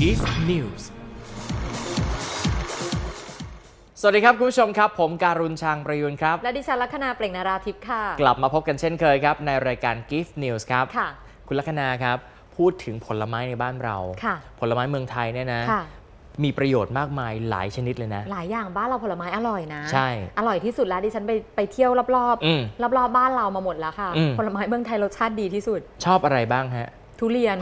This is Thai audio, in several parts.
Gift News สวัสดีครับ คุณผู้ชมครับ ผมการุณชางประยุนครับ และดิฉันลัคนาเปล่งนาราทิพย์ค่ะ กลับมาพบกันเช่นเคยครับ ในรายการ Gift News ครับ ค่ะ คุณลัคนาครับ พูดถึงผลไม้ในบ้านเรา ค่ะ ผลไม้เมืองไทยเนี่ยนะ ค่ะ มีประโยชน์มากมายหลายชนิดเลยนะ หลายอย่างบ้านเราผลไม้อร่อยนะใช่อร่อยที่สุดแล้วดิฉันไปไปเที่ยวรอบอืมๆรอบๆบ้านเรามาหมดแล้วค่ะ อืม ผลไม้เมืองไทยรสชาติดีที่สุด ชอบอะไรบ้างฮะ ทุเรียน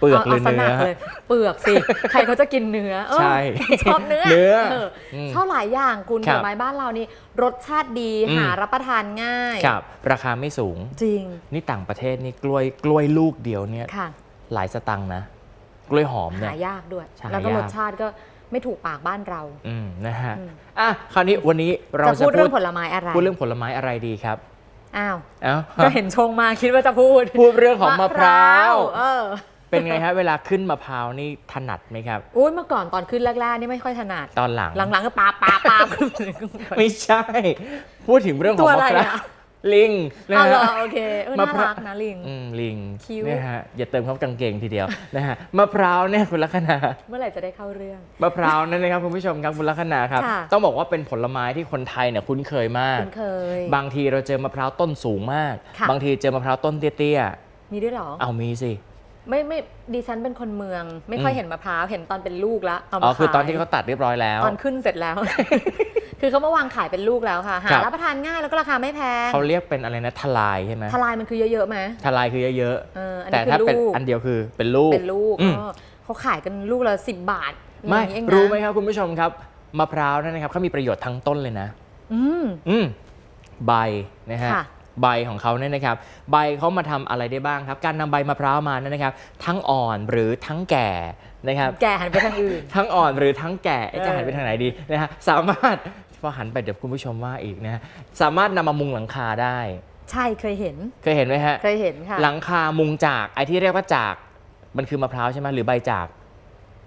เปลือกหรือสเนื้นัอกเลยเปลือกสิ ใครเขาจะกินเนื้อเออใช่ชอบเนื้อเนื้อเอออมชอบหลายอย่างคุณคผรับลไม้บ้านเรานี่ รสชาติดีอืมหารับประทานง่าย ครับ ราคาไม่สูง จริง นี่ต่างประเทศนี่กล้วยกล้วยลูกเดียวเนี่ยค่ะหลายสตังค์นะ กล้วยหอมเนี่ยหายากด้วยใช่แล้วก็หายากรสชาติก็ไม่ถูกปากบ้านเรา อืมนะฮะอืมอะคราวนี้วันนี้เราจะจะพูดพูเรื่ดองผลไม้อะไร พูดเรื่องผลไม้อะไรดีครับ อ้าวเอ้าก็เห็นชงมาคิดว่าจะพูด พูดเรื่องของมะพร้าวเออเป็นไงฮะเวลาขึ้นมะพร้าวนี่ถนัดไหมครับอุ้ยเมื่อก่อนตอนขึ้นแรกๆนี่ไม่ค่อยถนัดตอนหลังหลังๆก็ปาปาปาไม่ใช่ พูดถึงเรื่องของตัวมะอะไรพร้าวอะ ลิงนะเอาเหรอฮะโอเคเออมะน่าพร้าว รักนะลิง อืมลิงคิ้ว นะฮะอย่าเติมเข้ากางเกงทีเดียวนะฮะมะพร้าวเนี่ยคุณลักษณะ เมื่อไหร่จะได้เข้าเรื่อง มะพร้าวนั่นนะครับคุณผู้ชมครับคุณลักษณะครับ ค่ะ ต้องบอกว่าเป็นผลไม้ที่คนไทยเนี่ยคุ้นเคยมาก คุณเคย บางทีเราเจอมะพร้าวต้นสูงมาก ค่ะ บางทีเจอมะพร้าวต้นเตี้ยมีด้วยเหรอ ๆ เอามีสิ ไม่ไม่ดิฉันเป็นคนเมือง ไม่ค่อยอืม เห็นมะพร้าวเห็นตอนเป็นลูกแล้วเอาอ๋มาอคือตอนขายที่เขาตัดเรียบร้อยแล้ว ตอนขึ้นเสร็จแล้ว คือเขามาวางขายเป็นลูกแล้วค่ะ หาครับ รับประทานง่ายแล้วก็ราคาไม่แพงเขาเรียกเป็นอะไรนะทลายใช่ไหมทลายมันคือเยอะๆไหมทลายคือเยอะเอออันๆแต่นี้คืถ้าอเป็นลูกอันเดียวคือเป็นลูกเป็นลูกอืมเออเขาขายกันลูกละสิบบาทไม่อย่างนี้เองนะรู้ไหมครับคุณผู้ชมครับมะพร้าวนั่นนะครับเขามีประโยชน์ทั้งต้นเลยนะ อืม อืมใบนะฮะค่ะ ใบของเขาเนี่ยนะครับ ใบเขามาทำอะไรได้บ้างครับ การนำใบมะพร้าวมาเนี่ยนะครับ ทั้งอ่อนหรือทั้งแก่นะครับ แกหันไปทางอื่น ทั้งอ่อนหรือทั้งแก่เอ๊ะเออจะหันไปทางไหนดีนะฮะสามารถ พอหันไปเดี๋ยวคุณผู้ชมว่าอีกนะฮะสามารถนำมามุงหลังคาได้ ใช่เคยเห็น เคยเห็นไหมฮะ เคยเห็นค่ะหลังคามุงจากไอ้ที่เรียกว่าจาก มันคือมะพร้าวใช่ไหมหรือใบจาก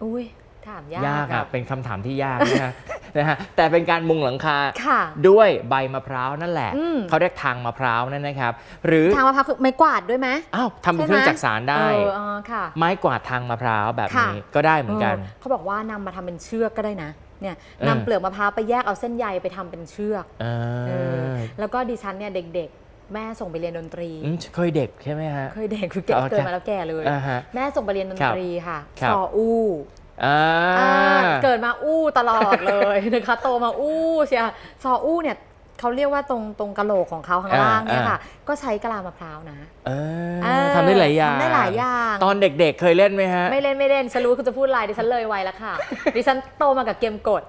อุ้ยถามยากยากอะอะเป็นคำถามที่ยากนะฮะ นะฮะแต่เป็นการมุงหลังคาค่ะ ด้วยใบมะพร้าวนั่นแหละ อืม เขาเรียกทางมะพร้าวนั่นนะครับ หรือทางมะพร้าวคือไม้กวาดด้วยไหม อ้าวทำเป็นเครื่องจักสารได้ เอออ๋อค่ะ ไม้กวาดทางมะพร้าวแบบค่ะ นี้ก็ได้เหมือนกัน เออเขาบอกว่านำมาทำเป็นเชือกก็ได้นะ เนี่ยเออนำเปลือกมะพร้าวไปแยกเอาเส้นใยไปทำเป็นเชือกเอเอออแล้วก็ดิฉันเนี่ยเด็กๆแม่ส่งไปเรียนดนตรีมเคยเด็กใช่ไหมฮะ เคยเด็กคือเก่เอาเกิดจ้ะมาแล้วแก่เลยอ่าฮะแม่ส่งไปเรียนดนตรีค่ะครับซออู้อ่าอ่าเกิดมาอู้ตลอดเลยนะคะโตมาอู้เชียซออู้เนี่ย เขาเรียกว่าตรงตรงกะโหลกของเขาข้างล่างเนี่ยค่ะ ก็ใช้กะลามะพร้าวนะเออเออทำได้หลายอย่างทำได้หลายอย่างตอนเด็กๆ เคยเล่นไหมฮะ ไม่เล่นไม่เล่นฉันรู้คุณจะพูดอะไรดิฉันเลยไวแล้วค่ะ ดิฉันโตมากับเกมกด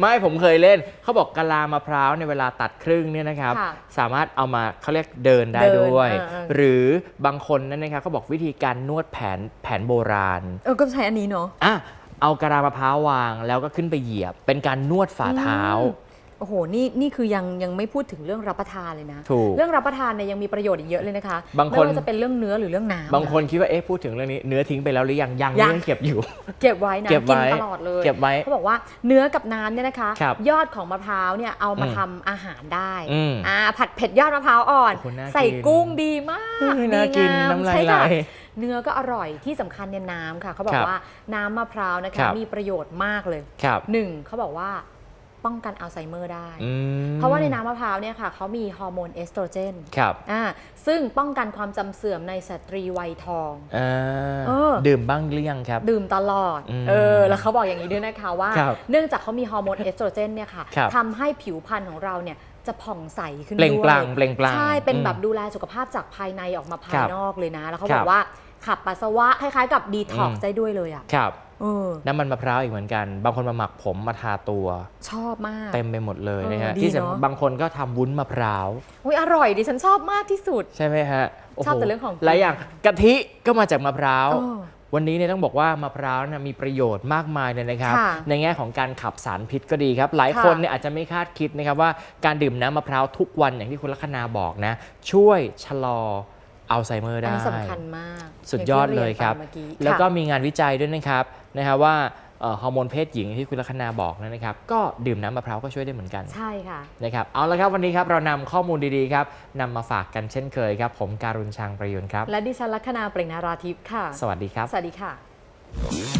ไม่ผมเคยเล่นเขาบอกกะลามะพร้าวในยเวลาตัดครึ่งเนี่ยนะครับค่ะสามารถเอามาเขาเรียกเดินได้เดินด้วยเออเออหรือบางคนนั่นนะครับเขาบอกวิธีการนวดแผนแผนโบราณ เออก็ใช้อันนี้เนาะอะเอากะลามะพร้าววางแล้วก็ขึ้นไปเหยียบ เป็นการนวดฝ่าเท้า โอ้โห นี่นี่คือยังยังไม่พูดถึงเรื่องรับประทานเลยนะ ถูก เรื่องรับประทานเนี่ยยังมีประโยชน์อีกเยอะเลยนะคะบางคนไม่ว่าจะเป็นเรื่องเนื้อหรือเรื่องน้ำบางคนคิดว่าเอ๊ะพูดถึงเรื่องนี้เนื้อทิ้งไปแล้วหรือยังยังยังยังเก็บอยู่ เก็บไว้นะเก็บไว้นตลอดเลยเก็บไว้เขาบอกว่าเนื้อกับน้ำเนี่ยนะคะครับยอดของมะพร้าวเนี่ยเอามาอืมทำอาหารได้อืมอ่าผัดเผ็ดยอดมะพร้าวอ่อนโอ้โหน่าใส่กินกุ้งดีมากเออน่ากินดีงามน้ำลายใช่ค่ะไหลเนื้อก็อร่อยที่สำคัญเนี่ยน้ำค่ะ เขาบอครักบว่าน้ำมะพร้าวนะครัคะบมีประโยชน์มากเลยครับหนึ่งเขาบอกว่า ป้องกันอัลไซเมอร์ได้อืมเพราะว่าในน้ำมะพร้าวเนี่ยค่ะเขามีฮอร์โมนเอสโตรเจนครับอ่าซึ่งป้องกันความจำเสื่อมในสตรีวัยทองอ่าเออดื่มบ้างหรือยังครับ ดื่มตลอดอืมเออแล้วเขาบอกอย่างนี้ด้วยนะคะว่าครับเนื่องจากเขามีฮอร์โมนเอสโตรเจนเนี่ยค่ะครับทำให้ผิวพรรณของเราเนี่ยจะผ่องใสขึ้นเปล่งด้วยปลั่งเปล่งปลั่งใช่เป็นอืมแบบดูแลสุขภาพจากภายในออกมาภาคยรับนอกเลยนะ แล้วเขาครับบอกว่าขับปัสสาวะคล้ายๆกับดีท็อกอืมซ์ได้ด้วยเลยอะครับเออ น้ำมันมะพร้าวอีกเหมือนกัน บางคนมาหมักผมมาทาตัว ชอบมาก เต็มไปหมดเลยนะฮะเออดีที่สำเนอะบางคนก็ทำวุ้นมะพร้าวอุ้ยอร่อยดิฉันชอบมากที่สุด ใช่ไหมฮะโโหชอบแต่เรื่องของกินหลายอย่างกะทิก็มาจากมะพร้าวเออวันนี้เนี่ยต้องบอกว่ามะพร้าวนะมีประโยชน์มากมายเลยนะครับค่ะในแง่ของการขับสารพิษก็ดีครับ หลายค่ะคนเนี่ยอาจจะไม่คาดคิดนะครับว่าการดื่มน้ำมะพร้าวทุกวันอย่างที่คุณลัคนาบอกนะ ช่วยชะลอ อัลไซเมอร์อันได้นี้สำคัญมากสุดยอดเลยครับางที่เรีนไปมื่อแล้วก็ค่ะมีงานวิจัยด้วยนะครับนะฮะว่าเอ่อฮอร์โมนเพศหญิงที่คุณลัคนาบอกนะครับ ก็ดื่มน้ำมะพร้าวก็ช่วยได้เหมือนกัน ใช่ค่ะนะครับเอาละครับวันนี้ครับเรานำข้อมูลดีๆครับนำมาฝากกันเช่นเคยครับ ผมการุณชังประยุนครับ และดิฉันลัคนาเปล่งนาราทิพย์ค่ะ สวัสดีครับ สวัสดีค่ะ